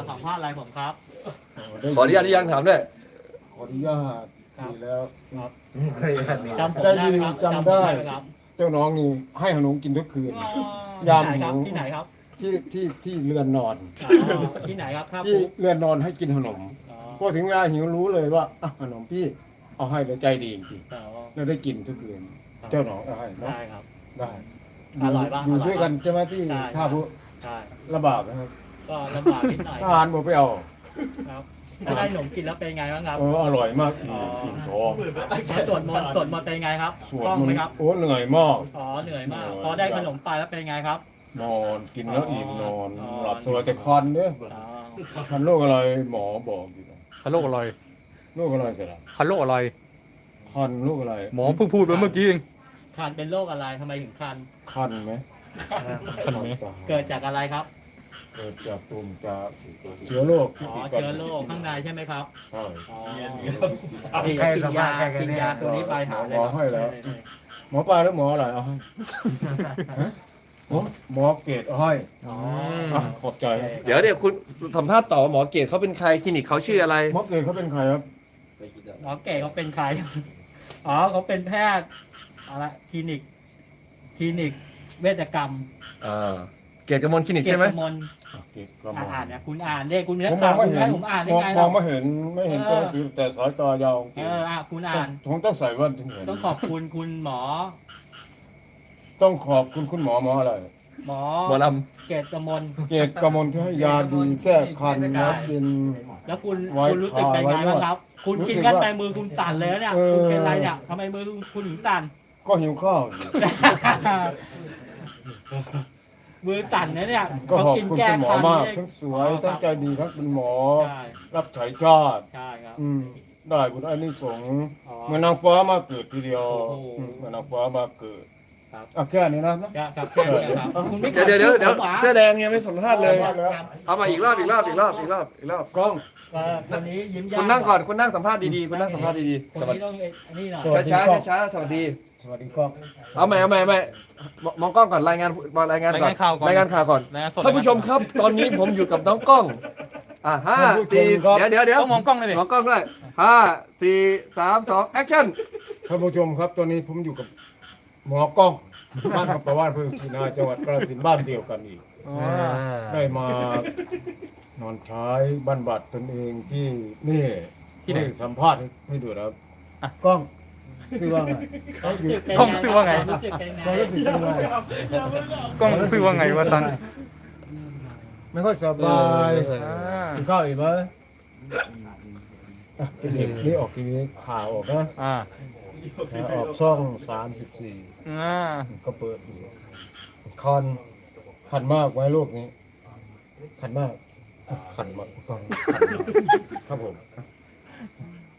จะสัมภาษณ์อะไรผมครับขออนุญาตที่ยังถามด้วย ขออนุญาตครับดีแล้วจำผมได้ไหมครับจำได้ หมครับเจ้าน้องนี่ให้ขนมกินทุกคืนอ๋อยามที่ไหนครับหิว ที่ไหนครับที่ที่ที่เรือนนอน อ๋อที่ไหนครับครับที่เรือนนอนให้กินขนม อ๋อพอถึงเวลาหิวรู้เลยว่าอะขนมพี่เอาให้แล้วใจดีจริงอ๋อๆแล้วได้กินทุกคืน เจ้าน้องเอาให้เนาะได้ครับ ได้อร่อยปะอยู่อร่อยปะด้วยกันใช่ไหมที่ได้ท่าพุใช่ลำบากนะครับ ก็ลำบากนิดหน่อยทหารบอกไปเอาครับถ้าได้ขนมกินแล้วเป็นไงบ้างครับ เอออร่อยมากอิ่อ๋มออิ่อิ่มท้องแล้วสวดมนต์สวดมนต์เป็นไงครับสวดคล่องมนไหมต์ครับโอ้เหนื่อยมาก อ๋อเหนื่อยมากเหนื่อยพอได้ขนมไปแล้วเป็นไงครับ นอนกินแล้วอิ่มนอน อ๋อ หลับสบายแต่คันเด้ออ๋อคันโรคอะไรหมอบอกอยู่นะคันโรคอะไรโรคอะไรเสร็จแล้วคันโรคอะไรคันโรคอะไรหมอเพิ่งพูดไปเมื่อกี้เองคันเป็นโรคอะไรทำไมถึงคันคันไหมคันไหมเกิดจากอะไรครับเกิดจากตุ่มจากเชื้อโรคที่อ๋อติดกันเชื้อโรคข้างในใช่ไหมครับใช่อ๋อที่กินยากินยาตัวนี้ไปหาเลยหมอให้แล้ว หมอปลาหรือหมออะไรเอาให้ฮะหมอหมอเกตเอาให้อ๋ออะขอบใจเดี๋ยวเดี๋ยวคุณสัมภาษณ์ต่อหมอเกตเขาเป็นใครคลินิกเขาชื่ออะไร หมอเกตเขาเป็นใครครับ หมอเก๋เขาเป็นใคร อ๋อเขาเป็นแพทย์อะไรคลินิก คลินิกเวชกรรม อ่า เกตกมลคลินิกใช่ไหม เกียรติกมล เกตก็อ่านมาอ่านเนี่ยคุณอ่านเด้คุณเนื้อผมมข่าอวงไม่คุณเห็ให้นผมอ่านได้มองไงมอเรางไม่เห็นไม่เห็นเอตัวอหนังสือแต่สายตายาวจริเองออะคุณอ่าน ผมต้องใส่แว่นถึงเห็นต้องขอบคุณคุณหมอ ต้องขอบคุณคุณหมอหมออะไรหมอหมอลเกตกมลเกตกมลที่ให้ยาดีแก้คันแล้วกิน แล้วคุณไว้คุณรู้สึกเป็นไงไว้นวดบ้างครับ คุณรู้สึกินกกันว่าไปมือคุณสั่นเลยนะเนี่ยเออ คุณเป็นไรเนี่ยทำไมมือคุณถึงสั่น ก็หิวข้าวอยู่ มือสั่นนะเนี่ยก็เขาขอบกินคุณแก้คุณหมอคันมากเนี่ยทั้งสวยทั้งใจดีทั้งเป็นหมอ ใช่รับใช้ชาติใช่ครับ อืม ได้คุณอันนี้สงส์อ๋อเหมือนนางฟ้ามาเกิดทีเดียวโอ้โห อืมเหมือนนางฟ้ามาเกิดครับเอาแค่นี้นะนะครับแค่นี้ครับคุณไม่ำเดี๋ยวเดี๋ยวเดี๋ยวเดี๋ยวหวาเสื้อแดงยังไม่สัมภาษณ์เลยสัมภาษณ์แล้วครับ เอามาอีกรอบอีกรอบอีกรอบอีกรอบอีกรอบกล้องเอ่อคนนี้ยิ้มยากคุณนั่งก่อนคุณนั่งสัมภาษณ์ดีๆคุณนั่งสัมภาษณ์ดีคนๆสวัสนี้ดีต้องอันนี้หน่อยสวัสดีช้าครับๆช้าๆสวัสดี สวัสดีกล้องเอาใหม่เอาใหม่เอาใหม่มองมองกล้องก่อนรายงานรายงานก่อนรายงานข่าวก่อน รายงานข่าวก่อนรายงานสดท่านผู้ชมครับ ตอนนี้ผมอยู่กับน้องกล้องอ่าห้าสี่เดี๋ยวเดี๋ยวเดี๋ยวต้องมองกล้องเลยดิมองกล้องด้วยห้าสี่สามสองแอคชั่นท่านผู้ชมครับ ตอนนี้ผมอยู่กับหมอกล้องบ้านขับประวานเพื่อขีนาจังหวัดกาฬสินธุ์บ้านเดียวกันอีกได้มานอนท้ายบันบัดตนเองที่นี่ที่ไหน ให้สัมภาษณ์ให้ให้ดูนะครับ กล้อง คือว่าไงเขาอยู่กล้องซื่อว่าไงรู้สึกเป็นไง ความรู้สึกเป็นไงกล้องซื้อว่าไงวะซันไม่ค่อยสบายอ่ากินข้าวอีกไหมอะกินอีกนี่ออกทีนี้ข่าวออกนะอ่านะออกช่องสามสิบสี่อ่าก็เปิดอยู่คันคันมากไว้ลูกนี้คันมากอะคันมากกล้องคันมากครับผม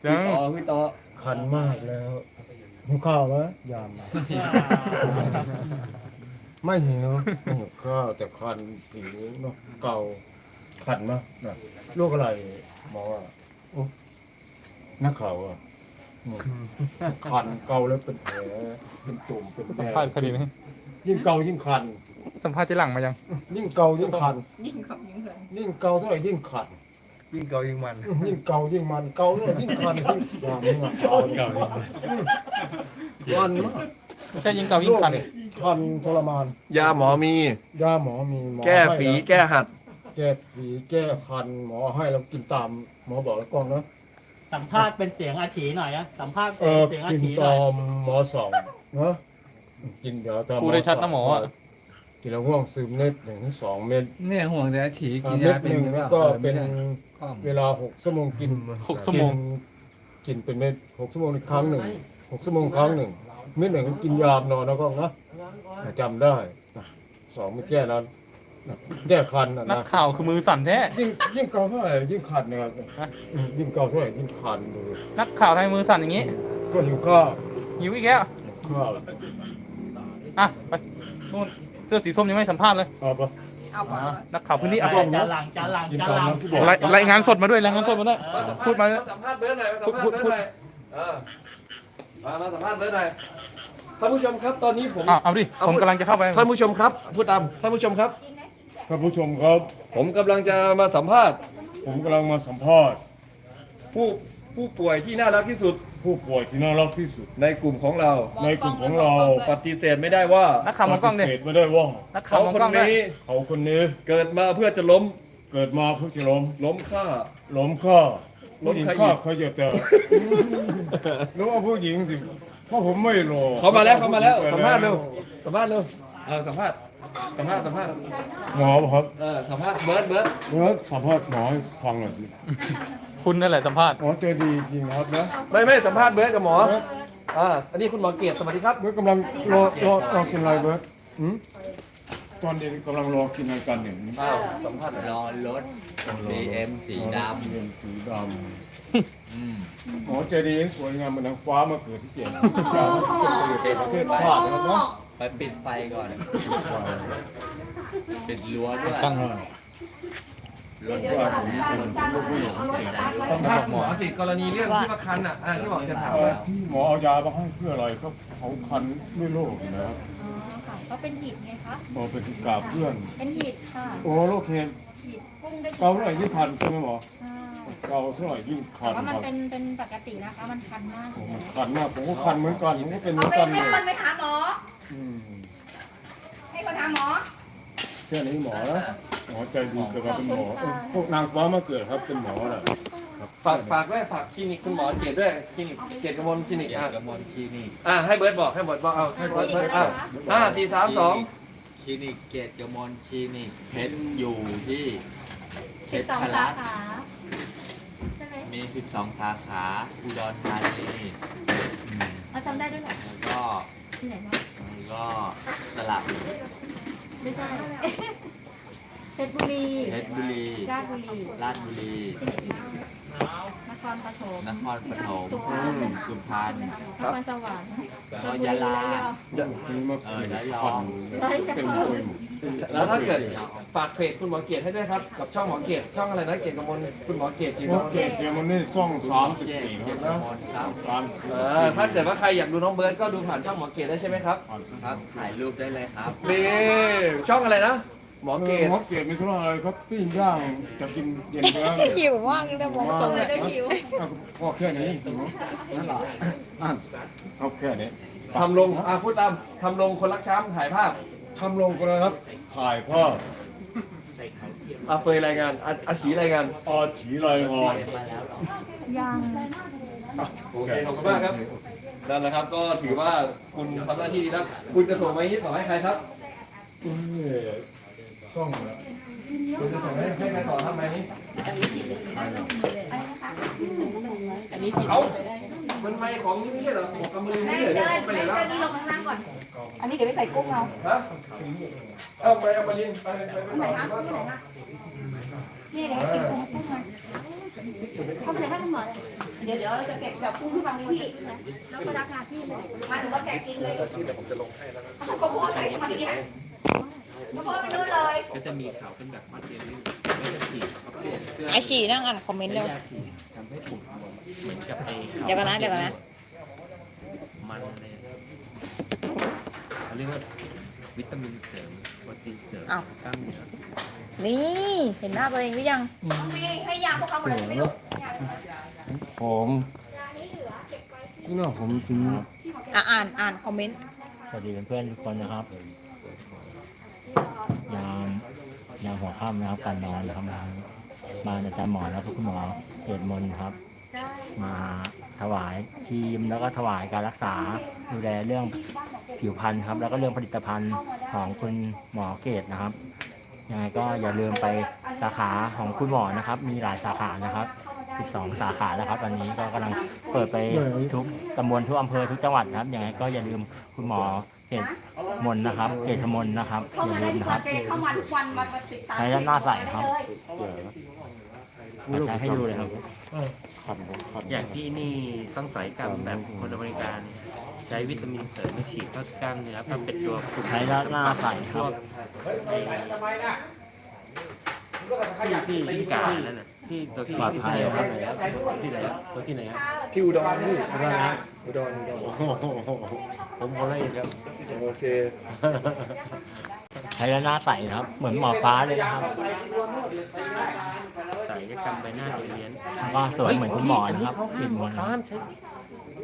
ยัง ต่อพี่ต่อ คันมากแล้ว หิวข้าวไหมยามมาไม่หิวไม่หิวข้าวแต่คันผิวเนาะเกาคันมากนะโรคอะไรหมออะโอ้นักข่าวอะอืมคันเกาแล้วเป็นแผลเป็นตุ่มเป็นแผลสัมภาษณ์คดีไหมยิ่งเกายิ่งคัน สัมภาษณ์ที่หลังมายัง ยิ่งเกายิ่งคัน ยิ่งของยิ่งเหินยิ่งเกาเท่าไหร่ยิ่งคัน ยิ่งเกายิ่งมันยิ่งเกายิ่งมันเกาเท่าไหร่ยิ่งคันยิ่งอย่างนี้อะเกาเกาคันมากไม่ใช่ยิงเก่ายิงคันคันทรมาน ยาหมอมี ยาหมอมีหมอแก้ฝีให้ล้วแก้หัด แก้ฝีแก้คันหมอให้เรากินตาม หมอบอกแล้วกล้องนะสัมภาษณ์เป็นเสียงอาชีหน่อยนะสัมภาษณ์เอเป็นอเสียงอากินชีหตน่ออยมหมอสองเนาะกินเดี๋ยวตามพูดได้ชัดนะหมออะ กินแล้วง่วงซึมเม็ดหนึ่งถึงสองเม็ดเนี่ยห่วงแต่ฉี่กินเม็ยาดเป็หนนึ่งหรือเปล่าก็เป็นข้อม เวลาหกชั่วโมงกินหกชั่วโมง กินกินเป็นเม็ดหกชั่วโมงครั้งหนึ่งหกชั่วโมงครั้งหนึ่งเม็ดหนึ่งก็กินยามนอนแล้วก็นะจำได้นะสองไม่แก้แล้วนะแก้คันนะนักนะข่าวคือมือสั่นแท้ ยิ่งยิ่งเกาเท่าไหร่ยิ่งคันนะครับฮะ อืมยิ่งเกาเท่าไหร่ยิ่งคันดูนักข่าวทำไมมือสั่นอย่างนี้ก็หิวข้าวหิวอีกแล้วหิวข้าวอะไปนู่นเสื้อสีส้มยังไม่สัมภาษณ์เลยเอาปะ เอาก่อนนักข่าวพื้นที่อะจานหลังจานหลังจานหลังกินก่อนนะรายรายงานสดมาด้วยรายงานสดมาด้วยพูดมาสัมภาษณ์เบิร์ดหน่อยมาสัมภาษณ์เบิร์ดหน่อยเออมามาสัมภาษณ์เบิร์ดหน่อยท่านผู้ชมครับตอนนี้ผม อะเอาดิ ผมกำลังจะเข้าไป ท่านผู้ชมครับพูดตามท่านผู้ชมครับ ท่านผู้ชมครับ ผมกำลังจะมาสัมภาษณ์ผมกำลังมาสัมภาษณ์ผู้ผู้ป่วยที่น่ารักที่สุด ผู้ป่วยที่น่ารักที่สุด ในกลุ่มของเรา ในกลุ่มของเราปฏิเสธไม่ได้ว่านักข่าวมองกล้องดิปฏิเสธไม่ได้ว่านักข่าวเขามองคนกล้องด้วยนี้เขาคนนี้เกิดมาเพื่อจะล้มเกิดมาเพื่อจะล้มล้มฆ่า ล้มข้าล้ผู้มหญิงใครข้าอีกเขาจะเจอรู้ว่าผู้หญิงสิเพราะผมไม่รอเขามาแล้วเขามาแล้วสัมภาษณ์เร็วสัมภาษณ์เร็วเออสัมภาษณ์สัมภาษณ์สัมภาษณ์หมอครับเออสัมภาษณ์เบิร์ดเบิร์ดเมื่อสัมภาษณ์หมอให้ฟังหน่อยสิ คุณนั่นแหละสัมภาษณ์หมอใจดีจริงนะครับนะไม่ไม่สัมภาษณ์เบิร์ดกับหมออ่าอันนี้คุณหมอเกียรติสวัสดีครับเมื่อกำลังรอรอรอกินอะไรเบิร์ตหืมตอนเด็กกำลังรอกินอะไรกันเนี่ยอ้าวสัมภาษณ์รอรถ BM สีดเรียนสีดำอืมำหมอใจดีสวยงามเหมือนนางฟ้ามาเกิดที่เจ็ดประเทศชาตินะครับนะไปปิดไฟก่อน ปิดรั้วด้วยตั้ง รถว่าผมเป็นลูกผู้หญิงเก่งสัมภาษณ์หมอสิกรณีเรื่องที่ว่าคันอะอ่าที่หมอจะถามว่าที่หมอเอายามาให้เพื่ออะไรก็เขาคันด้วยโรคนะครับอ๋อค่ะก็เป็นหิดไงคะหมอเป็นกาเพื่อน เป็นหิดค่ะโอ้โรคเห็นหิดพุ่งได้เกาเท่าไหร่ยิ่งคันใช่ไหมหมอค่ะเกาเท่าไหร่ยิ่งคัแต่นว่ามันรับเป็นเป็นปกตินะคะ มันคันมากเลยมันะคันมากผมก็คันเหมือนกันผมก็เป็นเหมือนกันเลยให้คนไปหาหมอ อืมให้คนหาหมอ ค่นี้หมอแล้วหมอใจดีเกิดมาเป็นหมอเออพวกนางฟ้ามาเกิดครับเป็นหมอแหละครับฝากฝากด้วยฝากคลินิกคุณหมอเกียรติด้วยคลินิกเกียรติกมลคลินิกเกียรอะติกมลคลินิกอะให้เบิร์ดบอกให้เบิร์ดบอกเอาให้เบิร์ดเบิร์ดอะห้าสี่สามสองคลินิกเกียรติกมลคลินิกเพชรอยู่ที่เพสิบชรสองชสาลัดขาใช่ไหมมี 12 สาขาอุดรธานีอืมเราจำได้ด้วยเหรอแล้วก็ที่ไหนบ้างแล้วก็ตลาด ไม่ใช่เพชรบุรีเพชรบุรีราชบุรีราชบุรีที่ไหนอีกนครปฐมนครปฐมสุพรรณสุพรรณนครสวรรค์แล้วก็ยะลานี่มาเออแล้วรอคันเต็มตัวหมดแล้วถ้าเกิด ฝากเพจคุณหมอเกียรติให้ด้วยครับกับช่องหมอเกียรติช่องอะไรนะเกียรติกมลคุณหมอเกียรติเกียรติหมกอมลเก่งเกมมันนี่ซ่องสามสิบเกียรติสี่เกียรตินะกมลครับสามสิบเออถ้าเกิดว่าใครอยากดูน้องเบิร์ดก็ดูผ่านช่องหมอเกียรติได้ใช่ไหมครับครับถ่ายรูปได้เลยครับ นี่ช่องอะไรนะ หมอเกียรติหมอเก่งมีธุระอะไรครับปิ้งย่างจะกินเย็นแล้วหิวมากเลยมองทรงเลยก็หิวพอแค่นี้นั่นแหละนั่นเอาแค่นี้ทำลงอะพูดตามทำลงคนรักช้ำถ่ายภาพทำลงกันนะครับถ่ายภาพ อะเฟยรายงานอะอาชีรายงานอาฉีลายงอนยังโอเคขอบคุณมากครับนั่นแหละครับ ก็ถือว่าคุณทำหน้าที่ดีแล้วคุณจะส่งไม้นี้ต่อให้ใครครับเอ้ยซ่องแล้วคุณจะส่งให้ให้ใครต่อทำไมนี้เอา มันไม้ของนี่ไม่ใช่เหรอของกำมือไม่แม่ใช่เหรเจออไปไหนแม่แล้วเจอนี่ลงข้างล่างก่อน อันนี้เดี๋ยวไปใส่กุ้งเราฮะเอาไปเอามาลินไปไปไปไหนไปคะกุ้งไหนคะนี่เดี๋ยวให้กินกุ้งกุ้งมาเข้าไปเลยค่ะคุณหมอเดี๋ยวเดี๋ยวเราจะเก็บจากกุ้งที่วางที่แล้วก็รักงานพี่เลยมาถึงก็แกะกินเลยเดี๋ยวผมจะลงให้แล้วนะก็พูดไหนมาเนี่ยก็พูดไปนู่นเลยก็จะมีข่าวเป็นแบบมาเรียนรู้ก็จะฉีดเขาเปลี่ยนเสื้อไอฉีนั่งอ่านคอมเมนต์เร็วยาฉีดทำให้ผม เหมือนกับไอ้เดี๋ยวก่อนนะเดี๋ยวก่อนนะ มันเลยเขาเรียกว่าวิตามินเสริมโปรตีนเสริมอ้าว กล้ามเนื้อนี่เห็นหน้าตัวเองหรือยังต้องมีให้ยาพวกเขาหมดเลยไม่รู้ผมนี่น่าผมจริงอะอ่านอ่านคอมเมนต์ สวัสดีเพื่อนๆทุกคนนะครับ ยามยามหัวค่ำนะครับการนอนนะครับมามาอาจารย์หมอแล้วก็คุณหมอเกิดมนต์ครับ มาถวายทีมแล้วก็ถวายการรักษาดูแลเรื่องผิวพรรณครับ แล้วก็เรื่องผลิตภัณฑ์ของคุณหมอเกตนะครับยังไงก็อย่าลืมไปสาขาของคุณหมอนะครับ มีหลายสาขานะครับ 12 สาขาแล้วครับวันนี้ก็กำลังเปิดไปทุกตำบลทุกอำเภอทุกจังหวัดนะครับยังไงก็อย่าลืมคุณหมอเกตมนต์นะครับ เกตมนต์นะครับเข้าอย่ามาลืได้มนะครับทุกวันเจเข้ามาทุกวันมาติดตามใช้หน้าใสครับ เลยใช้ให้ดูเลยครับขันขันอย่างที่นี่ต้องสายกรรมแบบคนอเมริกาเนี่ยใช้วิตามินเสริมมาฉีดเข้ากล้ามเนื้อเพื่อเป็นตัวกลุ่มใช้หน้าใสครับที่ที่กานั่นน่ะที่ตัวที่ปลอดภัยครับที่ไหนครับตัวที่ไหนครับที่อุดรนี่อุดรนะอุดรอุดรโอ้โหผมคนละเอียดครับ โอเค ใช้หน้าใสนะครับ เหมือนหมอฟ้าเลยนะครับใส่ ก็กรรมใบหน้าโดยเลี้ยนแล้วก็สวยเหมือนคุณหมอนะครับเขากลิ่นมนต์ห้ามใช้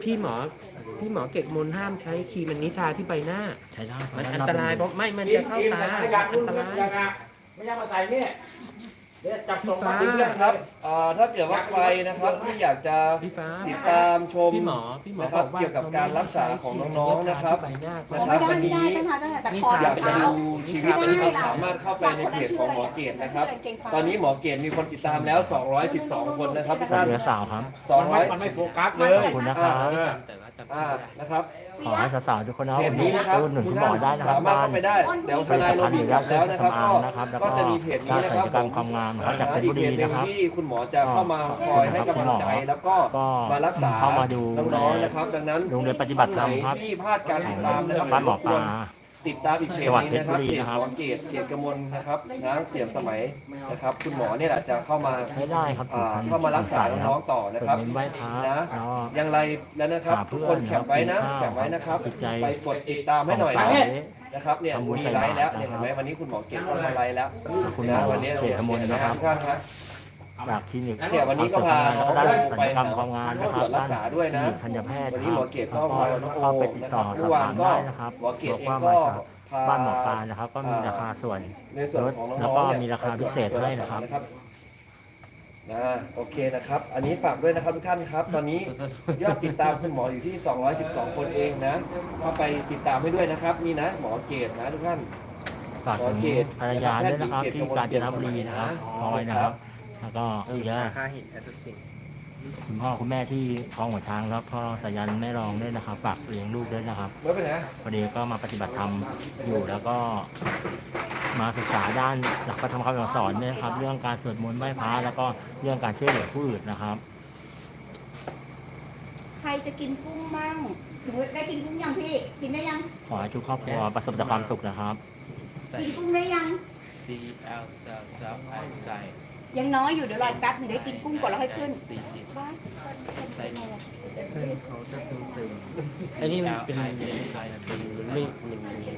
พี่หมอพี่หมอเกตมนต์ห้ามใช้ครีมอันนี้ทาที่ใบหน้า ใช้ได้มันอันตรายเพราะไม่มันจะเข้าตาอันตรายไม่ใช่มาใส่เนี่ย เดี๋ยวจับส่งมาพี่เพื่อนๆครับเอ่อถ้าเกิดว่าใครนะครับที่อยากจะพี่ฟ้า ติดตามชมพี่หมอ พี่หมอนะครับบอกว่าเกี่ยวกับการรักษาของน้องๆนะครับ ใบหน้าโอ้ไม่ได้ไม่ได้ต้องทานตั้งแต่แต่คออยากถึงจะเท้า ดูชีวิตนะครับสามารถเข้าไปในเพจของหมอเกตนะครับ ตอนนี้หมอเกตมีคนติดตามแล้ว 212 คนนะครับทุกท่านเรือสาวครับ200มันไม่โฟกัสเลขอบคุณนะครับ แต่ว่าจำอ่าชื่อไม่ได้ นะครับ ขอให้สาวๆทุกคนนะครับเพจวันนี้นี้นะครับตูนหนุนคุคุณณหมอท่านได้นะครับสามารถบ้านเข้าไปได้เดี๋ยวผทลินายตโรภัณฑ์บิหนรือกลัยาบเสริแล้วมนะครับสำก็อางนะครับ แล้วก็ก็จะมีเพจนี้ด้านนะศัคลรับยกรรมความงามนะครับจากเพชรบุรีนะครับที่คุณหมอจะเข้ามาคอยให้กำลังใจแล้วก็ก็มารักษาเข้ามาดูน้องๆนะครับ ดังนั้นโรงเรียนปฏิบัติธรรมครับที่พลาดการขติองดตามนะครับ บ้านหมอปลา ติดตามอีกเพจจังหวัดนี้นะครับเพชรบุรีเพจนะครับของเกตเกตกมลนะครับน้ำเสียมสมัยนะครับ คุณหมอเนี่ยแหละจะเข้ามาไม่ได้ครับอ่าเข้ามารักษาน้องๆต่อนะเปิดครับเน้นไหว้พระนะแล้วอย่างไรแล้วนะครับหาเพื่ทุกอนคนแคปไว้นะนะครับแคปไว้นะครับติดใจ ไปกดติดตามให้หน่อยขนะงสายนะครับเนี่ยทำบุญมีใส่ไลบาตรฟ์แล้วนะครับ เห็นไหมวันนี้คุณหมอเกตเข้ามาไลฟ์แล้วคุณหมอนะวันนี้เกตกมลนะครับทุกท่านครับ จากคลินิกเนี่ยวันนี้ก็พาแล้วด้านศัลยกรรมความงามนะครับตรวจรักษาด้วยนะคลินิกธัญแพทย์วันนี้หมอเกตก็แล้วพาน้องโอเข้าไปติดต่อนะครับสอบถามเมื่อวานก็ได้นะครับหมอเกตบอกว่าเองก็มาจากพาบ้านหมอปลานะครับก็มีราคาส่วนในส่วนของน้องๆแล้วก็เนี่ยมีราคาพิเศษให้นะครับนะโอเคนะครับ อันนี้ฝากด้วยนะครับทุกท่านครับ ตอนนี้ยอดติดตามคุณหมออยู่ที่ 212 คนเองนะเข้าไปติดตามให้ด้วยนะครับ นี่นะ หมอเกตนะทุกท่านฝากถึงภรรยาด้วยนะครับที่กาญจนบุรีนะครับพลอยนะครับ แล้วก็อีกแล้วค่าหินแอตสิงคุณพ่อคุณแม่ที่คลองหัวช้างแล้วพ่อสายันแม่รองด้วยนะครับฝากเลี้ยงลูกด้วยนะครับไม่เป็นไรพอดีก็มาปฏิบัติธรรมอยู่แล้วก็ มาศึกษาด้านหลักพระธรรมคำสอนเนี่ยนะครับ เรื่องการสวดมนต์ไหว้พระแล้วก็เรื่องการช่วยเหลือผู้อื่นนะครับ ใครจะกินกุ้งมั่งถึงได้กินกุ้งยังพี่ กินได้ยัง ขอให้ทุกครอบครัวประสบแต่ความสุขนะครับ กินกุ้งได้ยัง C L C C I ใส่ ยังน้อยอยู่เดี๋ยวรออีกแป๊บหนึ่งได้กินกุ้งก่อนแล้วค่อยขึ้นเส้นเขาจะซึมซึมอันนี้มันเป็นไม่มันมี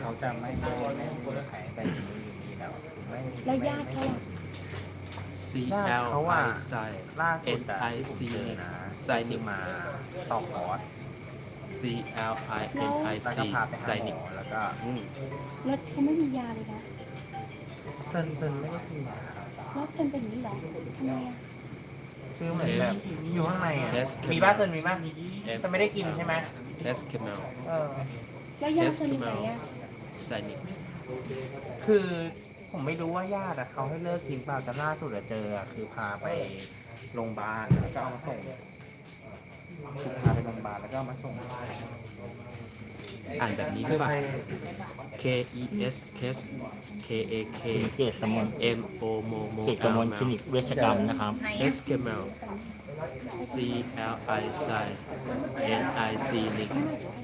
เขาจะไม่ไม่ไม่แข็งแต่อยู่นี่แล้วไม่แล้วญาติเขาอะ C L I ใส่ล่าสุด N I C ผมเจอนะใส่นิมาต่อคอร์ส C L I N I C ไปหาใส่หมนิกอแล้วก็แล้วเขาไม่มียาเลยนะ ซนเซนไม่ได้กินยาครับแล้วเซนเป็นอย่างนี้เหรอทำไมอะคือเหมือนแบบอยู่ข้างในอะ Yes มีบ้าเซนมีบ้างแต่ไม่ได้กินใช่ไหม S K M L เออ แล้วยาเซนอยู่ไหนอะใส่นิกคือผมไม่รู้ว่าญาติอะเขาให้เลิกกินเปล่าแต่ล่าสุดอะเจออะคือพาไปโรงพยาบาลแล้วก็เอามาส่งคือพาไปโรงพยาบาลแล้วก็เอามาส่ง อ่านแบบนี้คืได้อป่ะ K E S K K A K เกศสมน M O M O M O เกศกมลคลินิกเวชกรรมนะครับ S K M L C L I ใส่ N I C นิก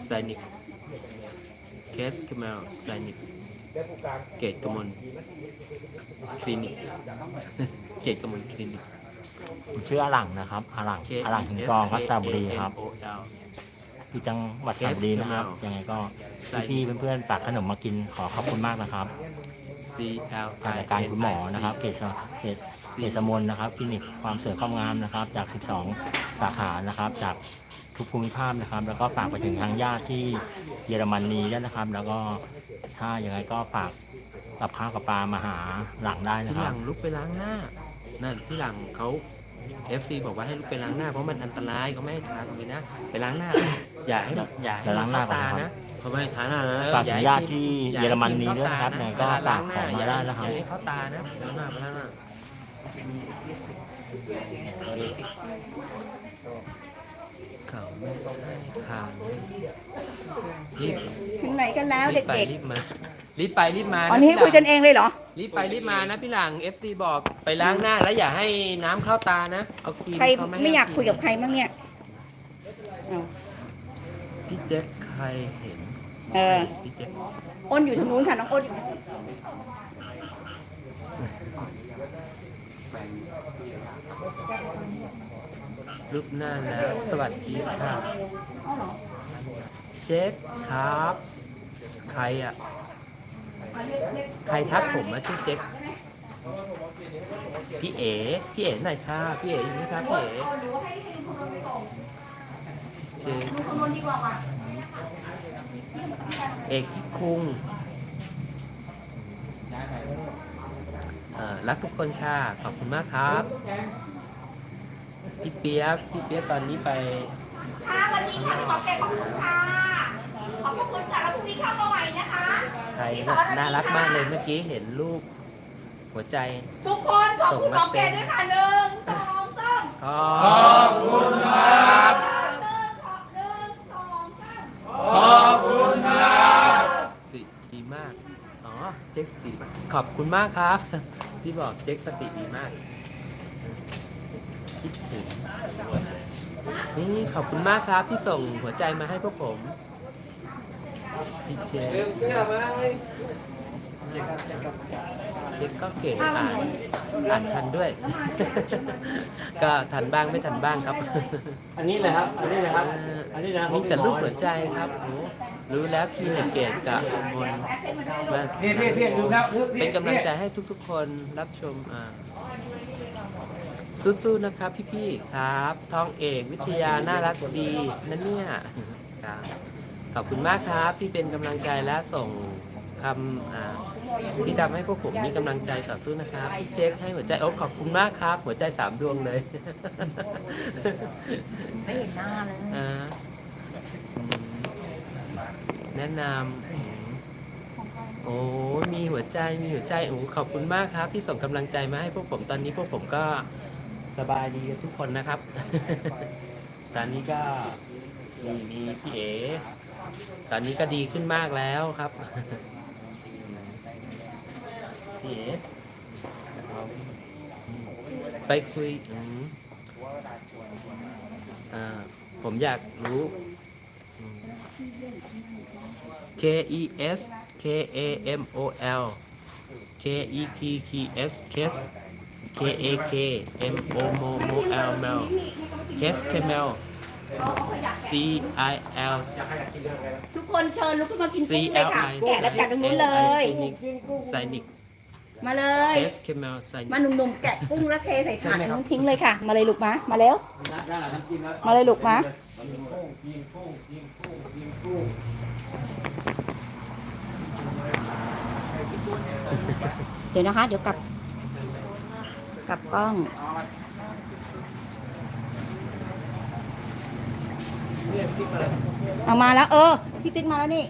ใส่นิก S K M L ใส่นิกเกตกมลคลินิก เกตกมลคลินิก ผมชื่ออาหลังนะครับอาหลังอาหลังหินกองครับสระบุรีครับ O L ที่จังหวัดสระบุรีนะครับ ยังไงก็พี่ๆเพื่อนๆฝากขนมมากินขอขอบคุณมากนะครับ C L จาก I รายการ N คุณหมอ I C นะครับเกศเกศเกศมนนะครับคลินิกความสวยความงามนะครับ จาก 12 สาขานะครับ จากทุกภูมิภาคนะครับ แล้วก็ฝากไปถึงทางญาติที่เยอรมนีด้วยนะครับ แล้วก็ถ้ายังไงก็ฝากกับข้าวกับปลามาหาหลังได้นะพี่คหรัลับ งลุกไปล้างหน้า นั่นพี่หลังเขา FC บอกว่าให้ลุกไปล้างหน้าเพราะมันอันตรายเขาไม่ให้ทานเลยนะไปล้างหน้า อย่าให้อย่าให้เดี๋ยวล้างหน้าก่อนตานะครับนะเขาไม่ให้ทานหน้านะฝากถึงญาติที่อย่าเยอรมให้นีด้วยนะครับเข้ยังไงก็เวลฝากของมาได้นะครับ อย่าให้เข้าตานะล้างหน้าไปล้างหน้าเขาไม่ให้ทานรีบ ถึงไหนกันแล้วรีบไปเด็กรีบมา รีบไปรีบมาๆอ๋อนี่ให้คุยกันเองเลยเหรอ รีบไปรีบมานะพี่หลัง FC บอกไปล้างหน้าแล้วอย่าให้น้ำเข้าตานะเอาครีมใครเขาให้ไม่อยากคุยกับใครบ้างเนี่ยเอาพี่แจ็คใครเห็นเออพี่แจ็คอ้นอยู่ทางนู้นค่ะน้องอ้นอยู่รูปหน้าแล้วสวัสดีค่ะเจ๊ครับ ใครอะ ใครทักผมมาชื่อเจ๊กพี่เอ๋พี่เอ๋ไหนค่ะพี่เอ๋อยู่นี่ครับพี่เอ๋เชิญลุงคำนวณดีกเอกที่คุงเออรักทุกคนค่ะ ขอบคุณมากครับ พี่เปียกพี่เปียกตอนนี้ไปค่ะวันนี้ค่ะขอแกขอบคุณค่ะ อบพระคุณค่ะแล้วพรุ่งนี้เข้ามาใหม่นะคะใครนะน่ารักมากเลยเมื่อกี้เห็นรูปหัวใจ ทุกคนขอบคุณหมอแกด้วยค่ะหนึ่งสองสาม ขอบคุณครับหนึ่งขอหนึ่งสองสามดีดีมาก อ๋อ เจ๊กสติมากขอบคุณมากครับ ที่บอกเจ๊กสติดีมาก คิดถึง นี่ขอบคุณมากครับที่ส่งหัวใจมาให้พวกผม พี่เจลืมเสื้อไหมเจ๊กก็เก่งอ่านอ่านทันด้วย ก็ทันบ้างไม่ทันบ้างครับ อันนี้เลยครับ อันนี้เลยครับ อันนี้นะมีแต่รูปหัวใจครับรู้แล้วพี่เนเกตกับมนว่าพี่พี่พี่ดูแล้วพี่เป็นกำลังใจให้ทุกๆ คนรับชมอ่าสู้ๆนะครับพี่ๆครับทองเอกวิทยาน่ารักดีนั่นเนี่ยครับ ขอบคุณมากครับที่เป็นกำลังใจและส่งคำอ่าที่ทำให้พวกผมมีกำลังใจต่อสู้นะครับพี่เจ๊กให้หัวใจโอ้ขอบคุณมากครับ หัวใจสามดวงเลย ไม่เห็นหน้าเลยอ่าอืมแนะนำอืมโอ้มีหัวใจมีหัวใจโอ้ขอบคุณมากครับ ที่ส่งกำลังใจมาให้พวกผมตอนนี้พวกผมก็สบายดีกันทุกคนนะครับ ตอนนี้ก็มีมีพี่เอ ตอนนี้ก็ดีขึ้นมากแล้วครับพี่เอไปคุยอืมอ่าผมอยากรู้ K E S K A M O L K E K K S K S K A K M O M O L Mel Kes Camel C I L ทุกคนเชิญลุกขึ้นมากิน C กุ้งเลย L ค่ะ I แกะแล้วจัดตรงนู้นเลย ไซนิกมาเลย Kes Camel ไซนิมากหนุ่มๆแกะกุ้งแล้วเทใส่ถาดตรงนู้นทิ้งเลยค่ะ มาเลยลูกมา มาเร็วมาเลยลูกมา เดี๋ยวนะคะ เดี๋ยวกลับกลับกล้อง เอามาแล้ว เออ พี่ติ๊กมาแล้วนี่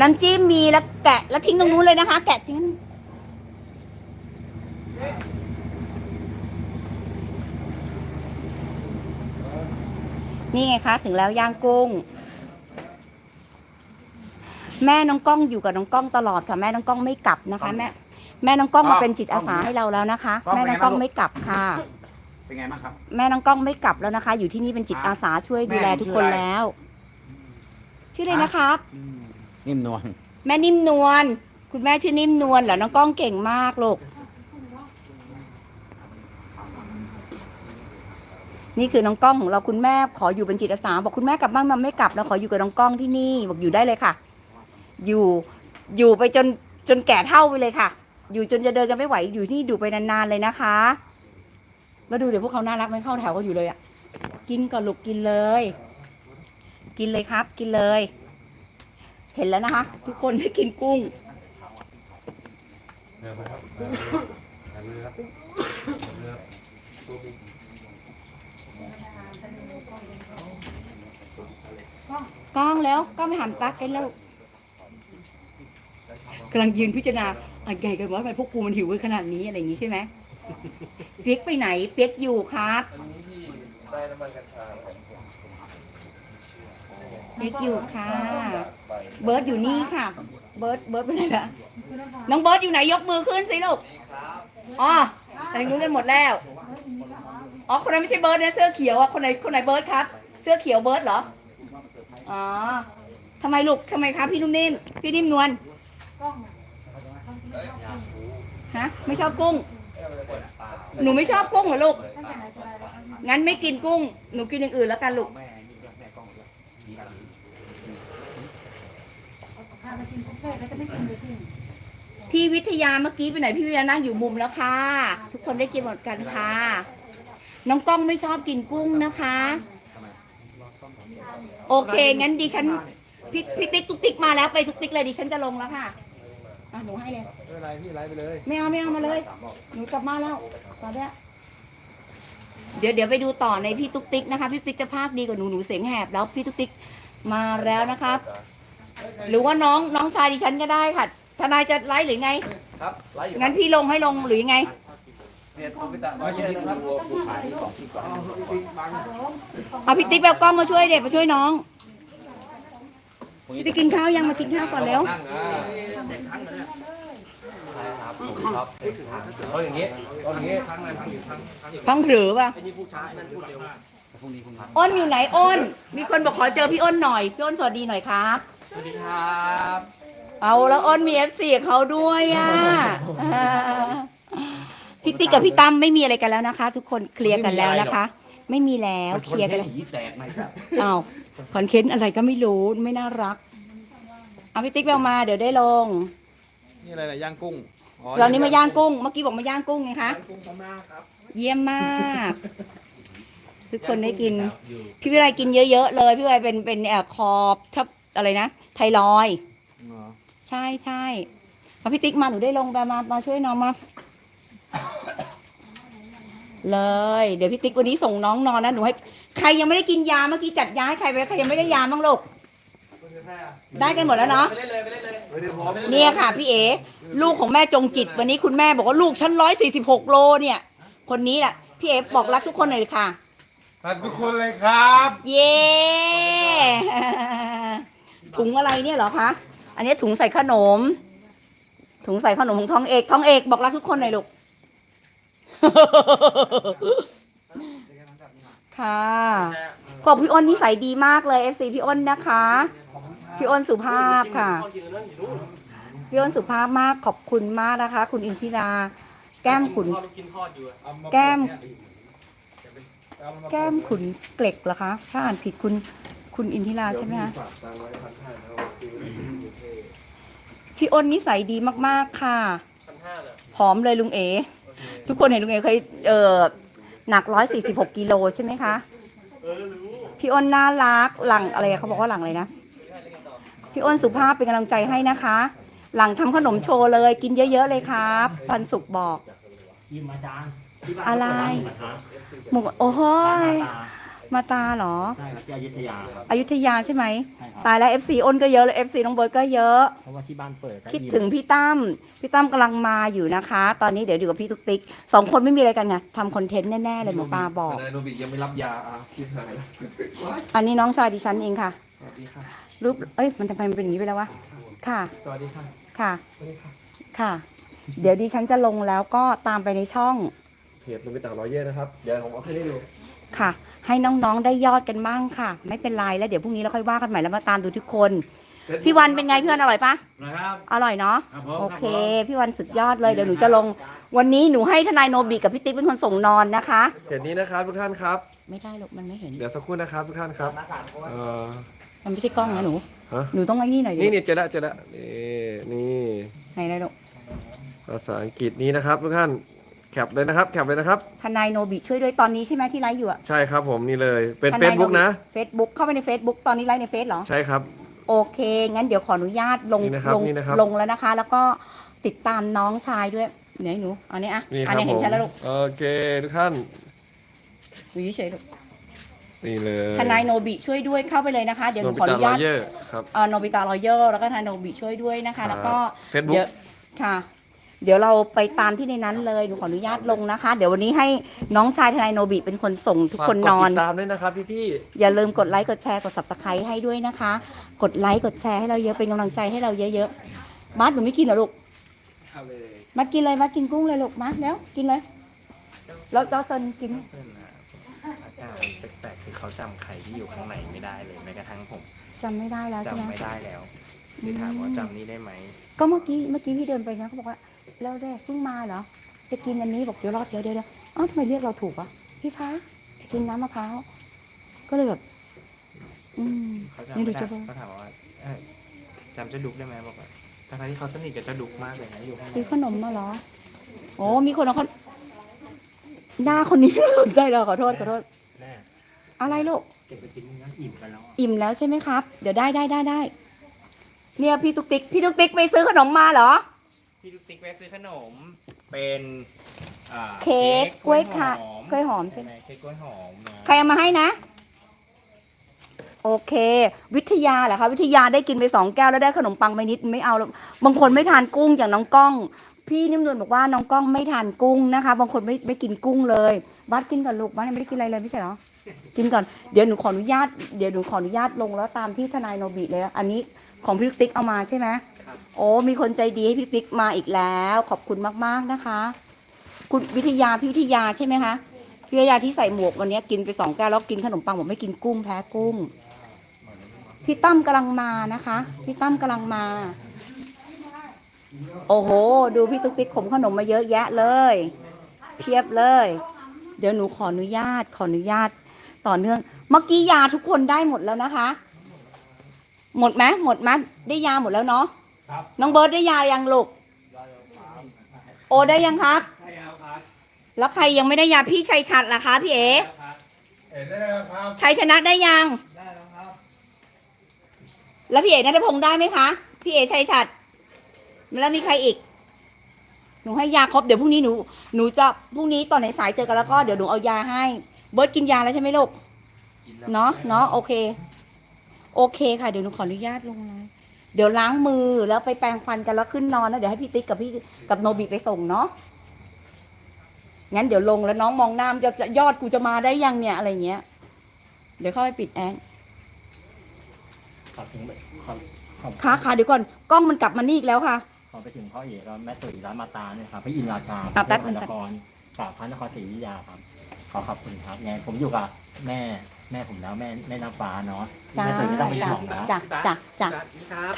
น้ำจิ้มมีแล้วแกะแล้วทิ้งตรงนู้นเลยนะคะ แกะทิ้งนี่ไงคะถึงแล้วย่างกุ้ง แม่น้องกล้องอยู่กับน้องกล้องตลอดค่ะ แม่น้องกล้องไม่กลับนะคะ แม่แม่น้องกล้องมาเป็นจิตอาสาให้เราแล้วนะคะ แม่น้องกล้องไม่กลับค่ะ เป็นไงบ้างครับ แม่น้องกล้องไม่กลับแล้วนะคะ อยู่ที่นี่เป็นจิตอาสาช่วยดูแลทุกคนแล้ว ชื่ออะไรนะครับนิ่มนวลแม่นิ่มนวลคุณแม่ชื่อนิ่มนวลเหรอน้องกล้องเก่งมากลูกนี่คือน้องกล้องของเราคุณแม่ขออยู่เป็นจิตอาสาบอกคุณแม่กลับบ้านมาไม่กลับแล้วขออยู่กับน้องกล้องที่นี่บอกอยู่ได้เลยค่ะ อยู่อยู่ไปจนจนแก่เท่าไปเลยค่ะ อยู่จนจะเดินกันไม่ไหวอยู่ที่นี่ดูไปนานๆเลยนะคะ แล้วดูเดี๋ยวพวกเขาน่ารักไหม่เข้าแถวก็อยู่เลยอะ กินก่อนลูกกินเลย กินเลยครับ กินเลย เห็นแล้วนะคะ ทุกคนได้กินกุ้งกล้องแล้วก็ไม่หันปลักกันแล้วกำลังยืนพิจารณาอะไรกันวะทำไมพวกกูมันหิวกันขนาดนี้อะไรอย่างนี้ใช่ไหม เปียกไปไหน เปียกอยู่ครับได้น้ำมันกัญชาเปียกอยู่ค่ะเบิร์ดอยู่นี่ค่ะ เบิร์ดเบิร์ดไปไหนละน้องเบิร์ดอยู่ไหนยกมือขึ้นสิลูกอ๋อแต่งนู้นกันหมดแล้ว อ๋อ คนนั้นไม่ใช่เบิร์ดนะเสื้อเขียวอะ คนไหน คนไหนเบิร์ดครับ เสื้อเขียวเบิร์ดเหรอ อ๋อทำไมลูกทำไมครับพี่นุ่มนิ่ม พี่นิ่มนวล ฮะ ไม่ชอบกุ้ง หนูไม่ชอบกุ้งเหรอลูก งั้นไม่กินกุ้ง หนูกินอย่างอื่นแล้วกันลูก พี่วิทยาเมื่อกี้ไปไหนพี่วิทยานั่งอยู่มุมแล้วค่ะ ทุกคนได้กินหมดกันค่ะ น้องกล้องไม่ชอบกินกุ้งนะคะ โอเคงั้นดิฉันพี่พี่ติ๊กตุ๊กติ๊กมาแล้วไปทุกติ๊กเลยดิฉันจะลงแล้วค่ะ อะหนูให้เลยไม่เป็นไรพี่ไลฟ์ไปเลยไม่เอาไม่เอามาเลย หนูกลับมาแล้วตอนเนี้ยเดี๋ยวเดี๋ยวไปดูต่อในพี่ตุ๊กติ๊กนะคะ พี่ติ๊กจะพากดีกว่าหนูหนูเสียงแหบแล้วพี่ตุ๊กติ๊กมาแล้วนะครับ หรือว่าน้องน้องชายดิฉันก็ได้ค่ะ ทนายจะไลฟ์หรือไง ครับไลฟ์อยู่งั้นพี่ลงให้ลงหรือยังไงเพจโนบิตะร้อยเยอะนะครับเอาพี่ติ๊กแบบกล้องมาช่วยเด็กมาช่วยน้องพี่ติ๊กกินข้าวยังมากินข้าวก่อนแล้ว นั่งอ่าใช่ ครับผมครับเอาอย่างนี้เอาอย่างนี้พังผือป่ะอ้นอยู่ไหนอ้น มีคนบอกขอเจอพี่อ้นหน่อย พี่อ้นสวัสดีหน่อยครับ สวัสดีครับ เอาแล้วอ้นมีเอฟซีเขาด้วยอะอ่าพี่ติ๊กกับพี่ตั้มไม่มีอะไรกันแล้วนะคะ ทุกคนเคลียร์กันแล้วนะคะ ไม่มีแล้วเคลียร์กันแล้วแตกไหมครับอ้าวคอนเทนต์อะไรก็ไม่รู้ไม่น่ารักเอาพี่ติ๊กไปเอามาเดี๋ยวได้ลง นี่อะไรนะย่างกุ้งอ๋อ เรานี้มาย่างกุ้ง เมื่อกี้บอกมาย่างกุ้งไงคะ กุ้งพม่าครับเยี่ยมมาก ทุกคนได้กินพี่วิไลกินเยอะๆเลย พี่วิไลเป็นเป็นแอบคอบทับอะไรนะ ไทรอยด์ใช่ใช่มาพี่ติ๊กมาหนูได้ลงไปมามาช่วยน้องมา เลย เดี๋ยวพี่ติ๊กวันนี้ส่งน้องนอนนะหนูให้ ใครยังไม่ได้กินยาเมื่อกี้จัดยาให้ใครไปแล้วใครยังไม่ได้ยาบ้างลูก ได้กันหมดแล้วเนาะเนี่ยค่ะพี่เอ ลูกของแม่จงจิต วันนี้คุณแม่บอกว่าลูกฉันร้อยสี่สิบหกโลเนี่ย คนนี้แหละพี่เอบอกรักทุกคนหน่อยค่ะ รักทุกคนเลยครับ เย้ถุงอะไรเนี่ยเหรอคะ อันนี้ถุงใส่ขนม ถุงใส่ขนมของทองเอกทองเอกบอกรักทุกคนหน่อยลูก ค่ะ ขอบพี่อ้นนิสัยดีมากเลย FC พี่อ้นนะคะ พี่อ้นสุภาพค่ะ พี่อ้นสุภาพมากขอบคุณมากนะคะ คุณอินทิรา แก้มขุน แก้ม แก้มขุนเกล็กเหรอคะ ถ้าอ่านผิดคุณคุณอินทิราใช่ไหมคะพี่อ้นนิสัยดีมาก ๆ ค่ะผอมเลยลุงเอทุกคนเห็นลุงเอเคยเออหนักร้อยสี่สิบหกกิโลใช่ไหมคะ พี่อ้นน่ารักหลังอะไรเขาบอกว่าหลังอะไรนะ พี่อ้นสุภาพเป็นกำลังใจให้นะคะ หลังทำขนมโชว์เลยกินเยอะ ๆ เลยครับปันสุกบอก ยิมอาจารย์อะไรมาทานหมูโอ้โหยมาตามาตาเหรอ ใช่ครับที่อยุธยาครับอยุธยาใช่ไหม ใช่ครับตายแล้ว FC อ้นก็เยอะเลย FC น้องเบิร์ดก็เยอะ เพราะว่าที่บ้านเปิดคิดถึงพี่ตั้ม พี่ตั้มกำลังมาอยู่นะคะ ตอนนี้เดี๋ยวอยู่กับพี่ตุ๊กติ๊กสองคนไม่มีอะไรกันไงทำคอนเทนต์แน่ๆเลยหมอปลาบอก นายโนบิยังไม่รับยาอะคิดหายแล้วอันนี้น้องชายดิฉันเองค่ะ สวัสดีค่ะ รูปเอ้ยมันทำไมมันเป็นอย่างนี้ไปแล้ววะค่ะ สวัสดีค่ะค่ะค่ะ เดี๋ยวดิฉันจะลงแล้วก็ตามไปในช่องเพจโนบิตะร้อยเยอะนะครับ เดี๋ยวผมเอาขึ้นให้ดูค่ะ ให้น้องๆได้ยอดกันบ้างค่ะ ไม่เป็นไรแล้วเดี๋ยวพรุ่งนี้เราค่อยว่ากันใหม่แล้วมาตามดูทุกคน พี่วันเป็นไงพี่วันอร่อยปะนะครับ อร่อยเนาะครับผมโอเค พี่วันสุดยอดเลยเดี๋ยวหนูจะลง วันนี้หนูให้ทนายโนบิกับพี่ติ๊กเป็นคนส่งนอนนะคะ เพจนี้นะครับทุกท่านครับ ไม่ได้หรอกมันไม่เห็น เดี๋ยวสักครู่นะครับทุกท่านครับเอ่อ มันไม่ใช่กล้องนะหนู ฮะ หนูต้องไอ้นี่หน่อยดินี่นี่เจอละเจอละนี่นี่ไหนนะลูกภาษาอังกฤษนี้นะครับทุกท่านแคปเลยนะครับแคปเลยนะครับ ทนายโนบิช่วยด้วยตอนนี้ใช่ไหมที่ไลฟ์อยู่อะใช่ครับผมนี่เลยเป็น ทาย Facebook นะ เฟซบุ๊กเข้าไปใน Facebook ตอนนี้ไลฟ์ในเฟซเหรอ ใช่ครับ โอเค งั้นเดี๋ยวขออนุญาตลงนี่นะครับลงนี่นะครับ ลงแล้วนะคะ แล้วก็ติดตามน้องชายด้วยไหนหนูอันนี้อะนี่คอันรับนี้ผเห็นมชัดแล้วลูกโอเคทุกท่าน อยู่เฉยๆลูก นี่เลยทนายโนบิช่วยด้วยเข้าไปเลยนะคะ เดี๋ยวหโนนูบิขออตะนุรอญาตเยอร์ครับเอ่อโนบิตารอยเยอร์แล้วก็ทนายโนบิช่วยด้วยนะคะ แล้วก็เฟซบุ๊เดี๋กยวค่ะ เดี๋ยวเราไปตามที่ในนั้นเลยหนูขออนุญาตลงนะคะ เดี๋ยววันนี้ให้น้องชายทนายโนบิเป็นคนส่งทุกคนนอนติดตามด้วยนะครับพี่อย่าลืมกดไลค์กดแชร์กด subscribe ให้ด้วยนะคะ กดไลค์กดแชร์ให้เราเยอะเป็นกำลังใจให้เราเยอะๆมัดหนูไม่กินเหรอลูกมัดกินเลยมัดกินกุ้งเลยลูกมัดแล้วกินเลยแล้วจอเซนกินไหมอาการแปลกๆ คือเขาจำใครที่อยู่ข้างในไม่ได้เลยแม้กระทั่งผมจำไม่ได้แล้วใช่ไหมจำไม่ได้แล้วเลยถามว่าจำนี่ได้ไหมก็เมื่อกี้เมื่อกี้พี่เดินไปนะเขาบอกว่าแล้วแรกเพิ่งมาเหรอจะกินอันนี้บอกเดี๋ยวรอดเดี๋ยวเดี๋ยวเดี๋ยวเอ้าทำไมเรียกเราถูกวะพี่ฟ้าจะกินน้ำมะพร้าวก็เลยแบบ อืม เขาจำนี่ไม่ดูได้จะบอกเขาถามว่าเอ้ยจำเจะดุกได้ไหมบอกว่าทั้งๆที่เขาสนิทกับเจ้าดุกมากเลยนะอยู่ข้างในซื้อขนมมาเหรอโอ้มีคนเอาขนหน้าคนนี้สนใจเราขอโทษขอโทษแม่ อะไรลูก เก็บไปกินงั้นอิ่มกันแล้วอิ่มแล้วใช่ไหมครับ เดี๋ยวได้ได้ได้ได้เนี่ยพี่ตุ๊กติ๊กพี่ตุ๊กติ๊กไปซื้อขนมมาเหรอ พี่ตุ๊กติ๊กแวะซื้อขนม เป็นอ่าเค้กกล้วยค่ะหอมกล้วยหอมใช่ไหม เค้กกล้วยหอมนะใครเอามาให้นะ โอเค วิทยาเหรอคะวิทยาได้กินไปสองแก้วแล้วได้ขนมปังไปนิดไม่เอาแล้วบางคนไม่ทานกุ้งอย่างน้องก้อง พี่นิ่มนวลบอกว่าน้องก้องไม่ทานกุ้งนะคะ บางคนไม่ไม่กินกุ้งเลยบัสกินก่อนลูกบัสยังไม่ได้กินอะไรเลยไม่ใช่เหรอ กินก่อนเดี๋ยวหนูขออนุญาตเดี๋ยวหนูขออนุญาตลงแล้วตามที่ทนายโนบิเลย อันนี้ของพี่ติ๊กเอามาใช่ไหมโอ้มีคนใจดีให้พี่ติ๊กมาอีกแล้ว ขอบคุณมากๆนะคะ คุณวิทยาพี่วิทยาใช่ไหมคะพี่วิทยาที่ใส่หมวกวันนี้กินไปสองแก้วแล้วกินขนมปังบอกไม่กินกุ้งแพ้กุ้งพี่ตั้มกำลังมานะคะพี่ตั้มกำลังมา โอ้โห ดูพี่ตุ๊กติ๊กขมขนมมาเยอะแยะเลยเทียบเลย เดี๋ยวหนูขออนุญาตขออนุญาต ต่อเนื่อง เมื่อกี้ยาทุกคนได้หมดแล้วนะคะ หมดไหมหมดไหมได้ยาหมดแล้วเนาะน้องเบิร์ดได้ยายังลูกโอได้ยังครับแล้วใครยังไม่ได้ยาพี่ชัยชัดล่ะคะพี่เอ๋เห็นแล้วครับชัยชนะได้ยังแล้วพี่เอ๋นัทพงศ์ได้ไหมคะ พี่เอ๋ชัยชัดแล้วมีใครอีก หนูให้ยาครบเดี๋ยวพรุ่งนี้หนู หนูจะพรุ่งนี้ตอนไหนสายเจอกันแล้วก็เดี๋ยวหนูเอายาให้ เบิร์ตกินยาแล้วใช่ไหมลูก เนาะเนาะโอเค โอเคค่ะ เดี๋ยวหนูขออนุญาตลงไลน์เดี๋ยวล้างมือแล้วไปแปรงฟันกันแล้วขึ้นนอนนะเดี๋ยวให้พี่ติ๊กกับพี่กับโนบิไปส่งเนาะ งั้นเดี๋ยวลงแล้วน้องมองหน้ามนจะจะยอดกูจะมาได้ยังเนี่ยอะไรเงี้ย เดี๋ยวเข้าไปปิดแอร์ขอบถึงขอบขอบค่ะค่ะเดี๋ยวก่อนกล้องมันกลับมานี่อีกแล้วค่ะ ขอไปถึงพ่อเอกแล้วแม่ตุ๋ยร้านมาตาเนี่ยครับพระอินทร์ราชาอะแป๊บนึงนครจากพระนครศรีอยุธยาครับ ขอขอบคุณครับไงผมอยู่กับแม่แม่ผมแล้วแม่แม่น้ำฟ้าเนาะจ้าแม่ตุ๋ยไม่ต้องไปจ้าห่วงแล้ว จ้าจ้าจ้า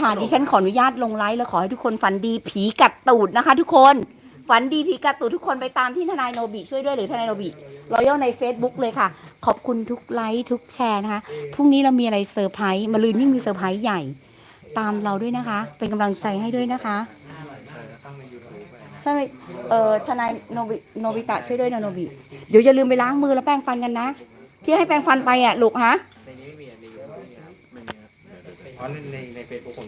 ค่ะดิฉันขออนุญาตลงไลฟ์แล้วขอให้ทุกคนฝันดีผีกัดตูดนะคะ ทุกคนฝันดีผีกัดตูดทุกคนไปตามที่ทนายโนบิช่วยด้วยหรือทนายโนบิรอยัลใน Facebook เลยค่ะ ขอบคุณทุกไลค์ทุกแชร์นะคะพรุ่งนี้เรามีอะไรเซอร์ไพรส์มาลืนยิ่งมีเซอร์ไพรส์ใหญ่ ตามเราด้วยนะคะ เป็นกำลังใจให้ด้วยนะคะ ใช่ไหมเอ่อทนายโนบิโนบิตะช่วยด้วยนะโนบิเดี๋ยวอย่าลืมไปล้างมือแล้วแปรงฟันกันนะ ที่ให้แปรงฟันไปอะลูกฮะ ในนี้ไม่มีอันนี้ไม่มีครับไม่มีครับอ๋อในในในเฟซบุ๊กผม